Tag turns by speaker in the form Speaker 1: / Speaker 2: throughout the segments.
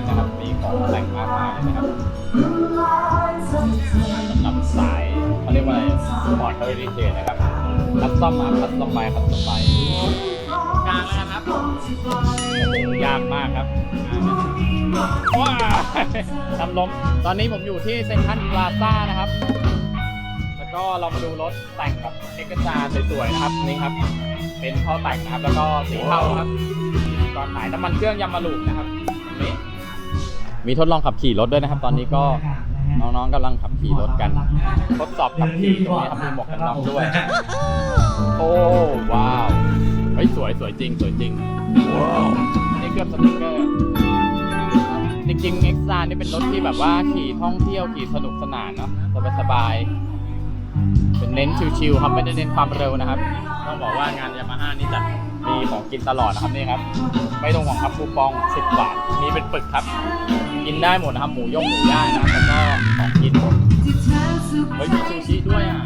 Speaker 1: นนะครับ มีของแต่งมากมายเลยนะครับสำหรับสายเขาเรียกว่าอะไรสปอร์ตเฮอริเทจนะครับคัสตอมมาคัสตอมไปคัสตอมไปกลางแล้วนะครับยากมากครับว้าวทำล้มตอนนี้ผมอยู่ที่เซ็นทรัลพลาซ่านะครับ แล้วก็เรามาดูรถแต่งกับเอกซาสวยๆนะครับนี่ครับ เป็นท่อแต่งนะครับ แล้วก็สีเทาครับ ก่อนขายน้ำมันเครื่องยามาลูกนะครับนี่ มีทดลองขับขี่รถด้วยนะครับ ตอนนี้ก็น้องๆกำลังขับขี่รถกัน ทดสอบขับขี่ตรงนี้ครับมีหมวกกันน็อกด้วย โอ้ว้าวเฮ้ยสวยสวยจริงสวยจริงว้าวนี่เครื่องสติ๊กเกอร์จริงๆเอ็กซานี่เป็นรถที่แบบว่าขี่ท่องเที่ยวขี่สนุกสนานเนาะสบายๆเป็นเน้นชิวๆครับไม่ได้เน้นความเร็วนะครับ ต้องบอกว่างานยามาฮ่านี่จะมีของกินตลอดนะครับนี่ครับ ไม่ต้องห่วงครับคูปอง 10 บาท มีเป็นปึกครับ กินได้หมดนะครับหมูย่งหมูย่างนะครับแล้วก็ของกินเฮ้ยมีซูชิด้วยอะ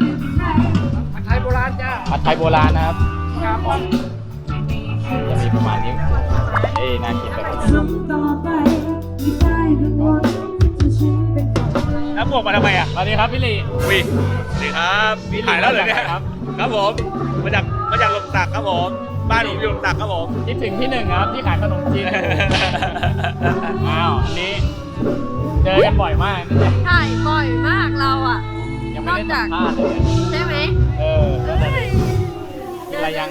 Speaker 2: ผัดไทยโบราณจ้า
Speaker 1: ผัดไทยโบราณนะครับ
Speaker 2: ครับ
Speaker 1: ของจะมีประมาณนี้เอ้ยน่ากินแบบนี้
Speaker 2: แล้วหมวกมาทำไมอะ
Speaker 1: สวัสดีครับพี่ลี
Speaker 2: วิสวัสดีครับ
Speaker 1: พี่
Speaker 2: ถ่ายแล้วเหรอเนี่ย
Speaker 1: ครับ
Speaker 2: ครับผมมาจากมาจากลมสักครับผมบ้านผมอยู่ลมสักครับผม
Speaker 1: คิดถึงพี่หนึ่งครับที่ขายขนมจีนอ้าวอันนี้ เจอกันบ่อยมากนะเนี่ย
Speaker 3: ถ่ายบ่อยมากเราอะ
Speaker 1: ยังไม่ได้สัมภาษณ์เลยเนี่ย
Speaker 3: ใช่ไหม
Speaker 1: เออแล้วแต่กินอะไรยัง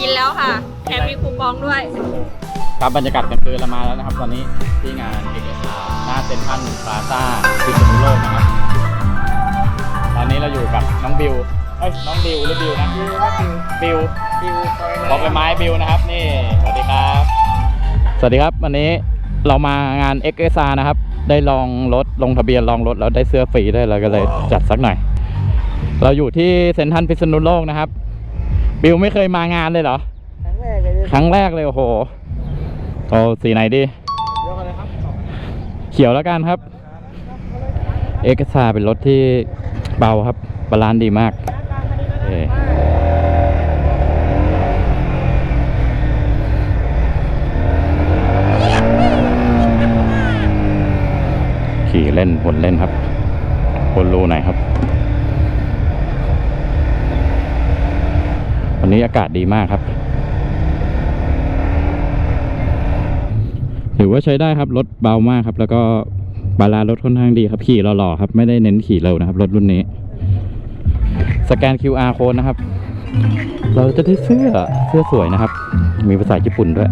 Speaker 3: กินแล้วค่ะแถมมีคูปองด้วย
Speaker 1: ครับบรรยากาศกลางคืนเรามาแล้วนะครับ ตอนนี้ที่งานเอกสารหน้าเซ็นทรัลพลาซ่าพิษณุโลกนะครับ ตอนนี้เราอยู่กับน้องบิวเอ้ยน้องบิวหรือบิวนะบิวบิวบอกไปไม้บิวนะครับ นี่สวัสดีครับ สวัสดีครับวันนี้ เรามางานเอ็กซ์านะครับ ได้ลองรถลงทะเบียนลองรถแล้วได้เสื้อฟรีด้วยเราก็เลยจัดสักหน่อย เราอยู่ที่เซ็นทรัลพิษณุโลกนะครับ บิวไม่เคยมางานเลยเหรอ ครั้งแรกเลยโอ้โหโอ้สีไหนดีเขียวแล้วกันครับ เอกซาเป็นรถที่เบาครับบาลานซ์ดีมากเอ่ขี่เล่นวนเล่นครับวนรูไหนอยครับ วันนี้อากาศดีมากครับถือว่าใช้ได้ครับรถเบามากครับ แล้วก็บาลานซ์รถค่อนข้างดีครับขี่หล่อๆครับไม่ได้เน้นขี่เร็วนะครับ รถรุ่นนี้ สแกน QR code นะครับ เราจะได้เสื้อเสื้อสวยนะครับ มีภาษาญี่ปุ่นด้วย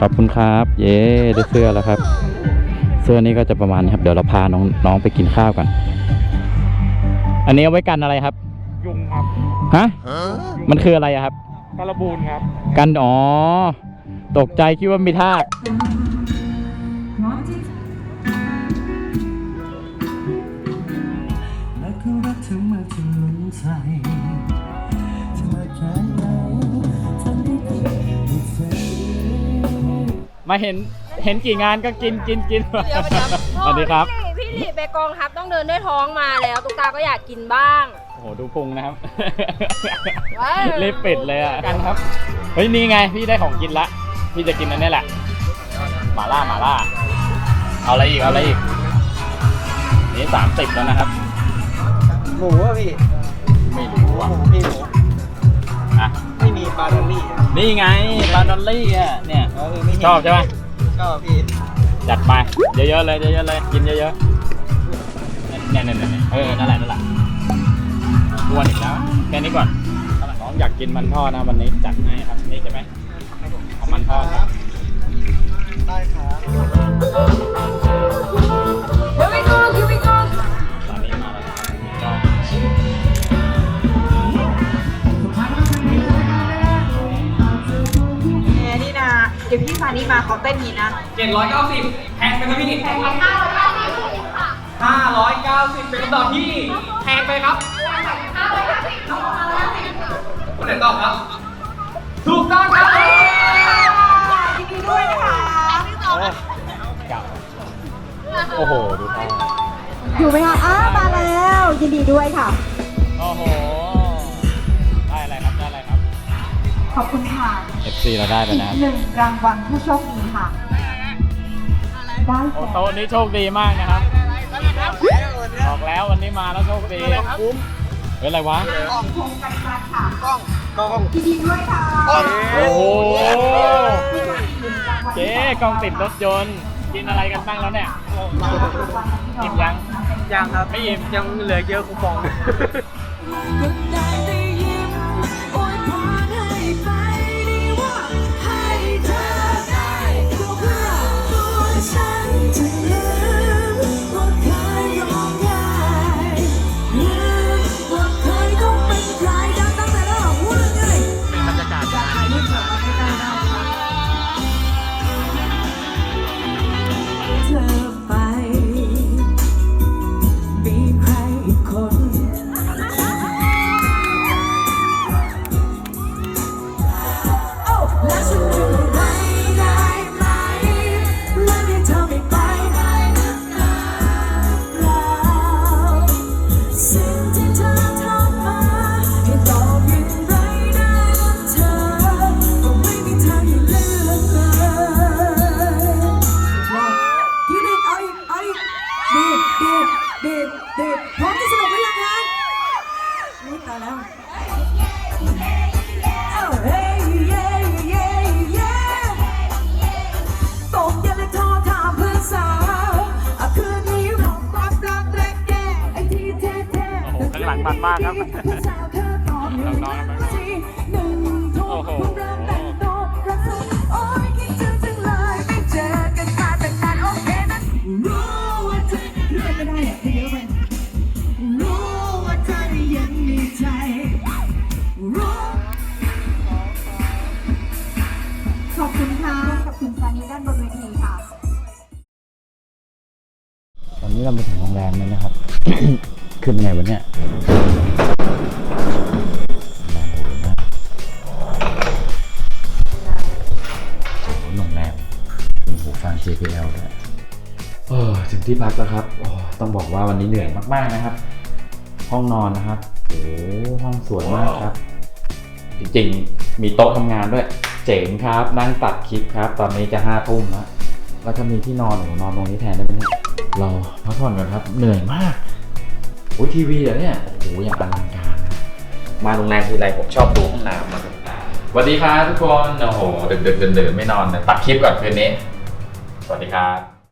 Speaker 1: ขอบคุณครับ เย้ได้เสื้อแล้วครับ เสื้อนี้ก็จะประมาณนี้ครับ เดี๋ยวเราพาน้องน้องไปกินข้าวกัน อันนี้เอาไว้กันอะไรครับ
Speaker 2: ยุงครับ
Speaker 1: ฮะ มันคืออะไรอะครับ
Speaker 2: การบูนครับ
Speaker 1: กัน อ๋อ ตกใจคิดว่ามีทาก
Speaker 4: และก็รักเธอมากจนล้นใจเธอแค่ไหนทำได้ดีไม่ เธอ
Speaker 1: มาเห็นเห็นกี่งานก็กินกินกิน
Speaker 3: เดี๋ยวเดี๋ยว
Speaker 1: สวัสดีครับ
Speaker 3: พี่หลีไปกองทัพต้องเดินด้วยท้องมาแล้วตุ๊กตาก็อยากกินบ้าง
Speaker 1: โอ้โหดูพุงนะครับ
Speaker 3: ว้าว
Speaker 1: รีบปิดเลยอะกันครับ เฮ้ยนี่ไงพี่ได้ของกินละ พี่จะกินอันนี้แหละ หมาล่าหมาล่า เอาอะไรอีกเอาอะไรอีก นี่สามสิบแล้วนะครับ
Speaker 4: หมูอะพี่
Speaker 1: ไม่รู้
Speaker 4: ห
Speaker 1: อะ
Speaker 4: มูพี่หมู
Speaker 1: อะ
Speaker 4: ไม่มีปลาดอลลี่อะ
Speaker 1: นี่ไงปลาดอลลี่อะเนี่ย
Speaker 4: เออไม่เห็น
Speaker 1: ชอบใช่ไหม
Speaker 4: ชอบพี่
Speaker 1: จัดไปเยอะๆเลยเยอะๆเลยกินเยอะๆเนี่ยเนี่ยเนี่ยเนี่ยเออนั่นแหละนั่นแหละอ้วนอีกแล้วแค่นี้ก่อนน้องอยากกินมันทอดนะวันนี้จัดให้ครับนี่ใช่ไหมเอามันทอดครับ
Speaker 4: ได้ครับ
Speaker 5: เดี๋ยวพี่ฟานี่มาเขาเต้นนี้นะ
Speaker 6: 790 แพงไปครับพี่นิดแพงครับ590 เป็นคำตอบที่แพงไปครับคนไหนตอบครับ ถูกต้องครับ
Speaker 5: ยินดีด้วยนะคะ
Speaker 1: เก่าโอ้โห ดูท่า
Speaker 7: อยู่ไหมคะอ้ามาแล้ว ยินดีด้วยค่ะ
Speaker 1: อบคุ
Speaker 7: ณค่ะ
Speaker 1: FC เราได้ไป
Speaker 7: อีก
Speaker 1: นะครับ
Speaker 7: หนึ่งรางวัลผู้โชคดีค่ะ ได้
Speaker 1: โอ้โต๊ะนี้โชคดีมากนะครับบอกแล้ววันนี้มาแล้วโชคดีเฮ้ยอะไรวะ
Speaker 7: ยินดีด้วยค่ะ
Speaker 1: โอ้โห เจ๊กล้องติดรถยนต์ กินอะไรกันบ้างแล้วเนี่ย อิ่มยัง
Speaker 2: ยังครับ
Speaker 1: ไม่อิ่ม
Speaker 2: ยังเหลือเยอะคูปอง เดี
Speaker 4: ดดีดดีดพร้อมจะสนุกหรือยังคะนี่ตายแล้วเอาเฮ้ยเย้เย้เย้ตกเย็นเลยโทรถามเพื่อนสาวอะคืนนี้เราความรักแรกแก่ไอ้ที่เท่ๆ
Speaker 1: โอ้โหข้างหลังมันมากครับ
Speaker 4: น้อ
Speaker 1: งๆครับ โอ้โห
Speaker 4: เลื่อนไม่ได้อะเยอะไปรู้ว่าเธอยังมีใจรู้
Speaker 7: ขอบคุณค่ะขอบคุณซานีด้านบนเวทีค่ะ
Speaker 8: ตอนนี้เรามาถึงโรงแรมแล้วนะครับ ขึ้นไงวะเนี่ยโรงแรมมีหูฟัง JBL ด้ว ยโอ้ถึงที่พักแล้วครับโอ้ต้องบอกว่าวันนี้เหนื่อยมากๆนะครับ ห้องนอนนะครับโอ้ห้องสวยมากครับ จริงๆมีโต๊ะทำงานด้วย เจ๋งครับ นั่งตัดคลิปครับ ตอนนี้จะห้าทุ่มแล้วแล้วถ้ามีที่นอนหนูนอนตรงนี้แทนได้ไหมเนี่ยเราพักผ่อนกันครับ เหนื่อยมากโอ้ยทีวีเหรอเนี่ยโอ้โหอย่างอลังการนะมาโรงแรมทีไรผมชอบดูห้องน้ำนะครับสวัสดีครับทุกคนโอ้โหดึกๆเดินๆไม่นอนเลยตัดคลิปก่อนคืนนี้ สวัสดีครับ